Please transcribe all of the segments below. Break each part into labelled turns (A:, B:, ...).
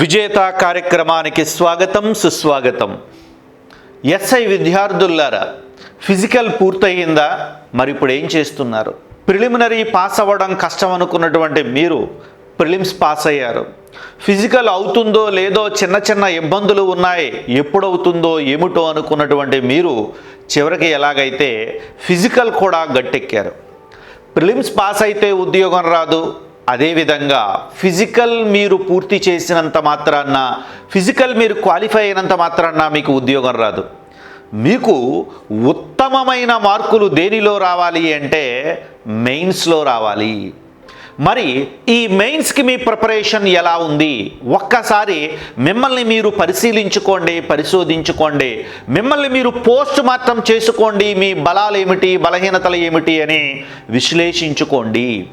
A: విజేత కార్యక్రమానికి స్వాగతం సుస్వాగతం. ఎస్ఐ విద్యార్థులారా ఫిజికల్ పూర్తయిందా? మరి ఇప్పుడు ఏం చేస్తున్నారు? ప్రిలిమినరీ పాస్ అవ్వడం కష్టం అనుకున్నటువంటి మీరు ప్రిలిమ్స్ పాస్ అయ్యారు. ఫిజికల్ అవుతుందో లేదో చిన్న చిన్న ఇబ్బందులు ఉన్నాయి. ఎప్పుడవుతుందో ఏమిటో అనుకున్నటువంటి మీరు చివరికి ఎలాగైతే ఫిజికల్ కూడా గట్టెక్కారు. ప్రిలిమ్స్ పాస్ అయితే ఉద్యోగం రాదు. అదేవిధంగా ఫిజికల్ మీరు పూర్తి చేసినంత మాత్రాన్న ఫిజికల్ మీరు క్వాలిఫై అయినంత మాత్రాన్న మీకు ఉద్యోగం రాదు. మీకు ఉత్తమమైన మార్కులు దేనిలో రావాలి అంటే మెయిన్స్లో రావాలి. మరి ఈ మెయిన్స్కి మీ ప్రిపరేషన్ ఎలా ఉంది? ఒక్కసారి మిమ్మల్ని మీరు పరిశీలించుకోండి పరిశోధించుకోండి. మిమ్మల్ని మీరు పోస్ట్ మార్టం చేసుకోండి మీ బలాలు ఏమిటి బలహీనతలు ఏమిటి అని విశ్లేషించుకోండి.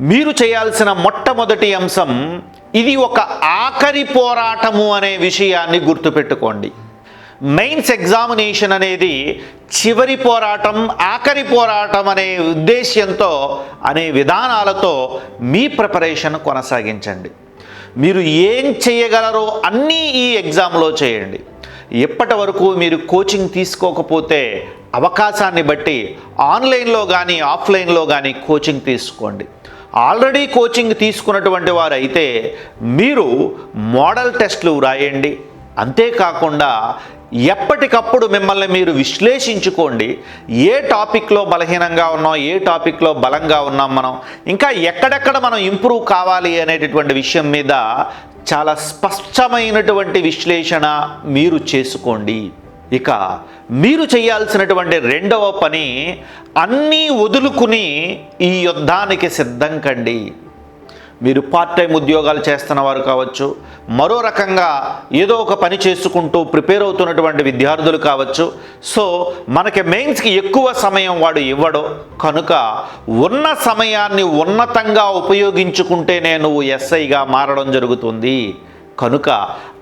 A: మీరు చేయాల్సిన మొట్టమొదటి అంశం ఇది ఒక ఆఖరి పోరాటము అనే విషయాన్ని గుర్తుపెట్టుకోండి. మెయిన్స్ ఎగ్జామినేషన్ అనేది చివరి పోరాటం ఆఖరి పోరాటం అనే ఉద్దేశ్యంతో అనే విధానాలతో మీ ప్రిపరేషన్ కొనసాగించండి. మీరు ఏం చేయగలరో అన్నీ ఈ ఎగ్జామ్లో చేయండి. ఎప్పటి వరకు మీరు కోచింగ్ తీసుకోకపోతే అవకాశాన్ని బట్టి ఆన్లైన్లో కానీ ఆఫ్లైన్లో కానీ కోచింగ్ తీసుకోండి. ఆల్రెడీ కోచింగ్ తీసుకున్నటువంటి వారు అయితే మీరు మోడల్ టెస్ట్లు వ్రాయండి. అంతేకాకుండా ఎప్పటికప్పుడు మిమ్మల్ని మీరు విశ్లేషించుకోండి. ఏ టాపిక్లో బలహీనంగా ఉన్నాం ఏ టాపిక్లో బలంగా ఉన్నాం మనం. ఇంకా ఎక్కడెక్కడ మనం ఇంప్రూవ్ కావాలి అనేటటువంటి విషయం మీద చాలా స్పష్టమైనటువంటి విశ్లేషణ మీరు చేసుకోండి. ఇక మీరు చేయాల్సినటువంటి రెండవ పని అన్నీ వదులుకుని ఈ యుద్ధానికి సిద్ధం కండి. మీరు పార్ట్ టైం ఉద్యోగాలు చేస్తున్న వారు కావచ్చు మరో రకంగా ఏదో ఒక పని చేసుకుంటూ ప్రిపేర్ అవుతున్నటువంటి విద్యార్థులు కావచ్చు. సో మనకి మెయిన్స్కి ఎక్కువ సమయం వాడు ఇవ్వడు. కనుక ఉన్న సమయాన్ని ఉన్నతంగా ఉపయోగించుకుంటేనే నువ్వు ఎస్ఐగా మారడం జరుగుతుంది. కనుక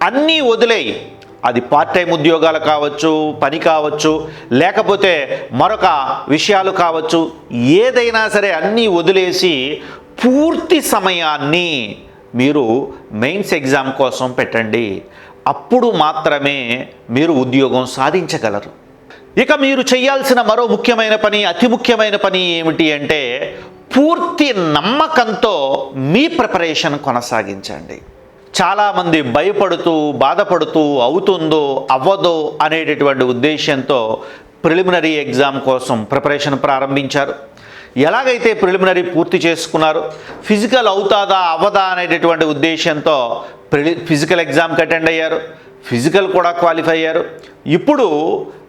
A: అన్నీ వదిలేయి. అది పార్ట్ టైం ఉద్యోగాలు కావచ్చు పని కావచ్చు లేకపోతే మరొక విషయాలు కావచ్చు ఏదైనా సరే అన్నీ వదిలేసి పూర్తి సమయాన్ని మీరు మెయిన్స్ ఎగ్జామ్ కోసం పెట్టండి. అప్పుడు మాత్రమే మీరు ఉద్యోగం సాధించగలరు. ఇక మీరు చేయాల్సిన మరో ముఖ్యమైన పని అతి ముఖ్యమైన పని ఏమిటి అంటే పూర్తి నమ్మకంతో మీ ప్రిపరేషన్ కొనసాగించండి. చాలామంది భయపడుతూ బాధపడుతూ అవుతుందో అవ్వదో అనేటటువంటి ఉద్దేశంతో ప్రిలిమినరీ ఎగ్జామ్ కోసం ప్రిపరేషన్ ప్రారంభించారు. ఎలాగైతే ప్రిలిమినరీ పూర్తి చేసుకున్నారు ఫిజికల్ అవుతాదా అవ్వదా అనేటటువంటి ఉద్దేశంతో ప్రిలి ఫిజికల్ ఎగ్జామ్కి అటెండ్ అయ్యారు. ఫిజికల్ కూడా క్వాలిఫై అయ్యారు. ఇప్పుడు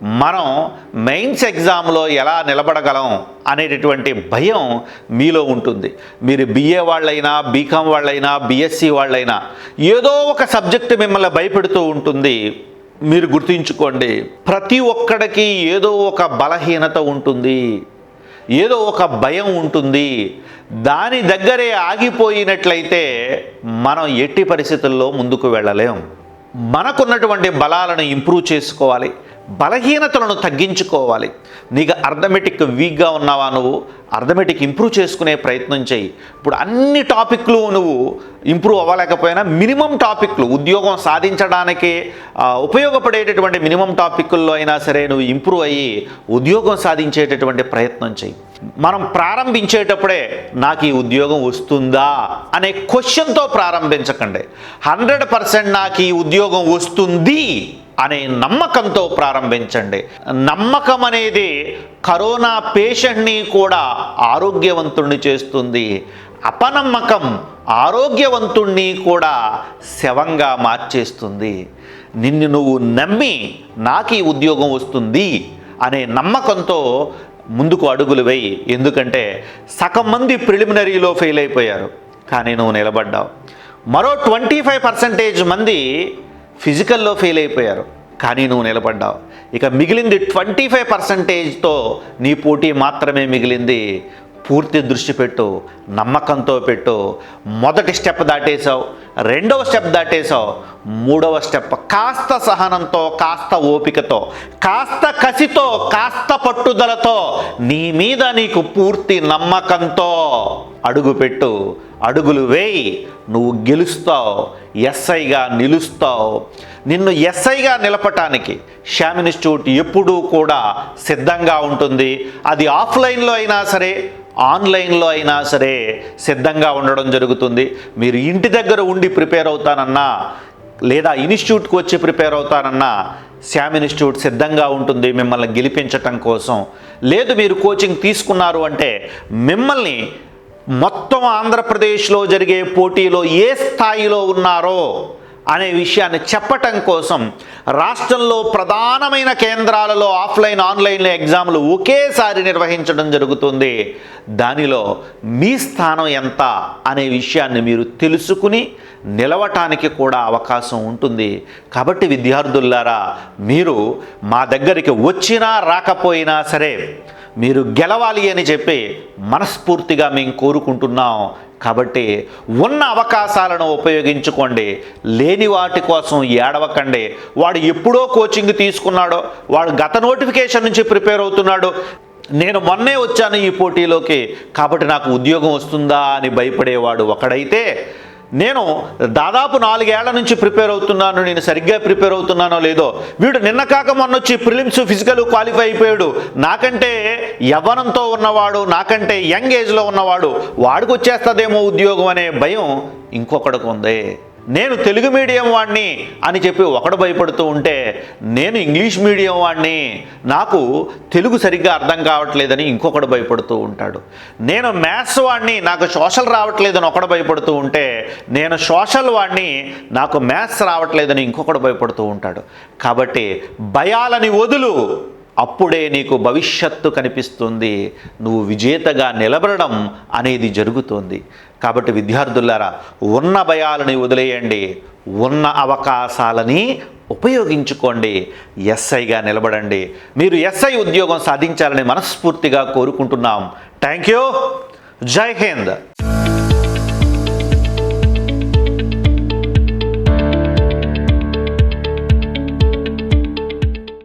A: మనం మెయిన్స్ ఎగ్జామ్లో ఎలా నిలబడగలం అనేటటువంటి భయం మీలో ఉంటుంది. మీరు బిఏ వాళ్ళైనా బీకామ్ వాళ్ళైనా బీఎస్సీ వాళ్ళైనా ఏదో ఒక సబ్జెక్టు మిమ్మల్ని భయపెడుతూ ఉంటుంది. మీరు గుర్తుంచుకోండి ప్రతి ఒక్కడికి ఏదో ఒక బలహీనత ఉంటుంది. ఏదో ఒక భయం ఉంటుంది. దాని దగ్గరే ఆగిపోయినట్లయితే మనం ఎట్టి పరిస్థితుల్లో ముందుకు వెళ్ళలేం. మనకున్నటువంటి బలాలను ఇంప్రూవ్ చేసుకోవాలి బలహీనతలను తగ్గించుకోవాలి. నీకు అర్థమెటిక్ వీక్గా ఉన్నావా నువ్వు? అర్థమెటిక్ ఇంప్రూవ్ చేసుకునే ప్రయత్నం చేయి. ఇప్పుడు అన్ని టాపిక్లు నువ్వు ఇంప్రూవ్ అవ్వలేకపోయినా మినిమం టాపిక్లు ఉద్యోగం సాధించడానికి ఉపయోగపడేటటువంటి మినిమం టాపిక్ల్లో అయినా సరే నువ్వు ఇంప్రూవ్ అయ్యి ఉద్యోగం సాధించేటటువంటి ప్రయత్నం చేయి. మనం ప్రారంభించేటప్పుడే నాకు ఈ ఉద్యోగం వస్తుందా అనే క్వశ్చన్తో ప్రారంభించకండి. హండ్రెడ్ పర్సెంట్ నాకు ఈ ఉద్యోగం వస్తుంది అనే నమ్మకంతో ప్రారంభించండి. నమ్మకం అనేది కరోనా పేషెంట్ని కూడా ఆరోగ్యవంతుణ్ణి చేస్తుంది. అపనమ్మకం ఆరోగ్యవంతుణ్ణి కూడా శవంగా మార్చేస్తుంది. నిన్ను నువ్వు నమ్మి నాకు ఈ ఉద్యోగం వస్తుంది అనే నమ్మకంతో ముందుకు అడుగులు వేయి. ఎందుకంటే సగం మంది ప్రిలిమినరీలో ఫెయిల్ అయిపోయారు. కానీ నువ్వు నిలబడ్డావు. మరో ట్వంటీ ఫైవ్ పర్సెంటేజ్ మంది ఫిజికల్లో ఫెయిల్ అయిపోయారు. కానీ నువ్వు నిలబడ్డావు. ఇక మిగిలింది ట్వంటీ ఫైవ్ పర్సెంటేజ్తో నీ పోటీ మాత్రమే మిగిలింది. పూర్తి దృష్టి పెట్టు నమ్మకంతో పెట్టు. మొదటి స్టెప్ దాటేశావు. రెండవ స్టెప్ దాటేసావు మూడవ స్టెప్ కాస్త సహనంతో కాస్త ఓపికతో కాస్త కసితో కాస్త పట్టుదలతో నీ మీద నీకు పూర్తి నమ్మకంతో అడుగుపెట్టు అడుగులు వేయి. నువ్వు గెలుస్తావు ఎస్ఐగా నిలుస్తావు. నిన్ను ఎస్ఐగా నిలపటానికి శ్యామ్ ఇన్స్టిట్యూట్ ఎప్పుడూ కూడా సిద్ధంగా ఉంటుంది. అది ఆఫ్లైన్లో అయినా సరే ఆన్లైన్లో అయినా సరే సిద్ధంగా ఉండడం జరుగుతుంది. మీరు ఇంటి దగ్గర ఉండి ప్రిపేర్ అవుతానన్నా లేదా ఇన్స్టిట్యూట్కి వచ్చి ప్రిపేర్ అవుతానన్నా శ్యామ్ ఇన్స్టిట్యూట్ సిద్ధంగా ఉంటుంది మిమ్మల్ని గెలిపించటం కోసం. లేదు మీరు కోచింగ్ తీసుకున్నారు అంటే మిమ్మల్ని మొత్తం ఆంధ్రప్రదేశ్లో జరిగే పోటీలో ఏ స్థాయిలో ఉన్నారో అనే విషయాన్ని చెప్పటం కోసం రాష్ట్రంలో ప్రధానమైన కేంద్రాలలో ఆఫ్లైన్ ఆన్లైన్ ఎగ్జామ్లు ఒకేసారి నిర్వహించడం జరుగుతుంది. దానిలో మీ స్థానం ఎంత అనే విషయాన్ని మీరు తెలుసుకుని నిలవటానికి కూడా అవకాశం ఉంటుంది. కాబట్టి విద్యార్థులారా మీరు మా దగ్గరికి వచ్చినా రాకపోయినా సరే మీరు గెలవాలి అని చెప్పి మనస్ఫూర్తిగా మేము కోరుకుంటున్నాం. కాబట్టి ఉన్న అవకాశాలను ఉపయోగించుకోండి. లేని వాటి కోసం ఏడవకండి. వాడు ఎప్పుడో కోచింగ్ తీసుకున్నాడో వాడు గత నోటిఫికేషన్ నుంచి ప్రిపేర్ అవుతున్నాడు. నేను మొన్నే వచ్చాను ఈ పోటీలోకి కాబట్టి నాకు ఉద్యోగం వస్తుందా అని భయపడేవాడు ఒకడైతే నేను దాదాపు నాలుగేళ్ళ నుంచి ప్రిపేర్ అవుతున్నాను నేను సరిగ్గా ప్రిపేర్ అవుతున్నానో లేదో. వీడు నిన్న కాక మొన్న వచ్చి ప్రిలిమ్స్ ఫిజికల్ క్వాలిఫై అయిపోయాడు. నాకంటే యవ్వనంతో ఉన్నవాడు నాకంటే యంగ్ ఏజ్లో ఉన్నవాడు వాడికి వచ్చేస్తుందేమో ఉద్యోగం అనే భయం ఇంకొకడికి ఉంది. నేను తెలుగు మీడియం వాడిని అని చెప్పి ఒకడు భయపడుతూ ఉంటే నేను ఇంగ్లీష్ మీడియం వాడిని నాకు తెలుగు సరిగ్గా అర్థం కావట్లేదని ఇంకొకడు భయపడుతూ ఉంటాడు. నేను మ్యాథ్స్ వాడిని నాకు సోషల్ రావట్లేదని ఒకడు భయపడుతూ ఉంటే నేను సోషల్ వాడిని నాకు మ్యాథ్స్ రావట్లేదని ఇంకొకడు భయపడుతూ ఉంటాడు. కాబట్టి భయాలని వదులు. అప్పుడే నీకు భవిష్యత్తు కనిపిస్తుంది. నువ్వు విజేతగా నిలబడడం అనేది జరుగుతుంది. కాబట్టి విద్యార్థులారా ఉన్న భయాలని వదిలేయండి. ఉన్న అవకాశాలని ఉపయోగించుకోండి. ఎస్ఐగా నిలబడండి. మీరు ఎస్ఐ ఉద్యోగం సాధించాలని మనస్ఫూర్తిగా కోరుకుంటున్నాం. థ్యాంక్ యూ జై హింద్.